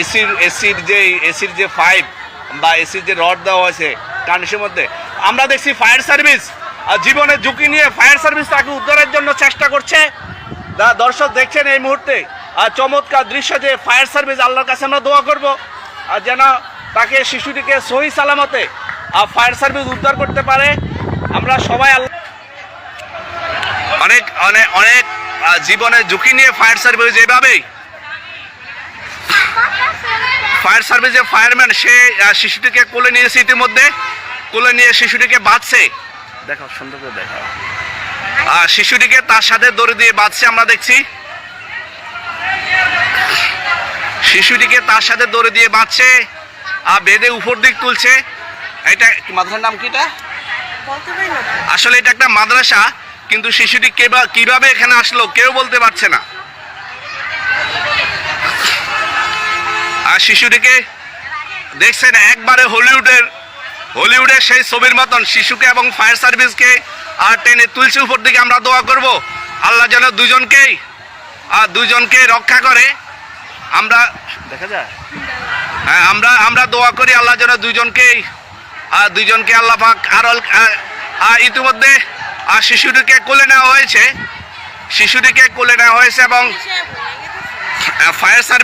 এসির এসির যে এসির যে পাইপ বা এসির যে রড দেওয়া হয়েছে কার্নিশের মধ্যে, আমরা দেখছি ফায়ার সার্ভিস জীবনের ঝুঁকি নিয়ে ফায়ার সার্ভিস তাকে উদ্ধারের জন্য চেষ্টা করছে। দর্শক দেখছেন এই মুহূর্তে চমৎকার দৃশ্য যে ফায়ার সার্ভিস আল্লাহর কাছে আমরা দোয়া করব। আর যেন তাকে, শিশুটিকে সহি সালামতে ফায়ার সার্ভিস উদ্ধার করতে পারে। আমরা সবাই আল্লাহ অনেক অনেক অনেক জীবনের ঝুঁকি নিয়ে ফায়ার সার্ভিস যেভাবেই ফায়ার সার্ভিসের ফায়ারম্যান, সে শিশুটিকে কোলে নিয়েছে ইতিমধ্যে। কোলে নিয়ে শিশুটিকে বাঁচছে দেখো সুন্দর করে দেখো আর শিশুটিকে তার সাথে দড়ি দিয়ে বাঁচছে আমরা দেখছি। শিশুটিকে তার সাথে দড়ি দিয়ে বাঁচছে আর বেঁধে উপর দিক তুলছে। এটা মাদ্রাসার নাম কি এটা? আসলে এটা একটা মাদ্রাসা, কিন্তু শিশুটি কীভাবে এখানে আসলো, কেউ বলতে পারছে না। আর শিশুটিকে দেখছেন একবারে হলিউডের হলিউডের সেই ছবির মতন শিশুকে এবং ফায়ার সার্ভিসকে আর টেনে তুলছে উপর দিকে আমরা দোয়া করব। আল্লাহ যেন দুজনকেই, আর দুজনকে রক্ষা করে। আমরা, দেখা যায়? হ্যাঁ আমরা আমরা দোয়া করি আল্লাহ যেন দুজনকেই, আর দুইজনকে আল্লাহ পাক আর ইতিমধ্যে, আর শিশুটিকে কোলে নেওয়া হয়েছে। শিশুটিকে কোলে নেওয়া হয়েছে এবং ফায়ার সার্ভিস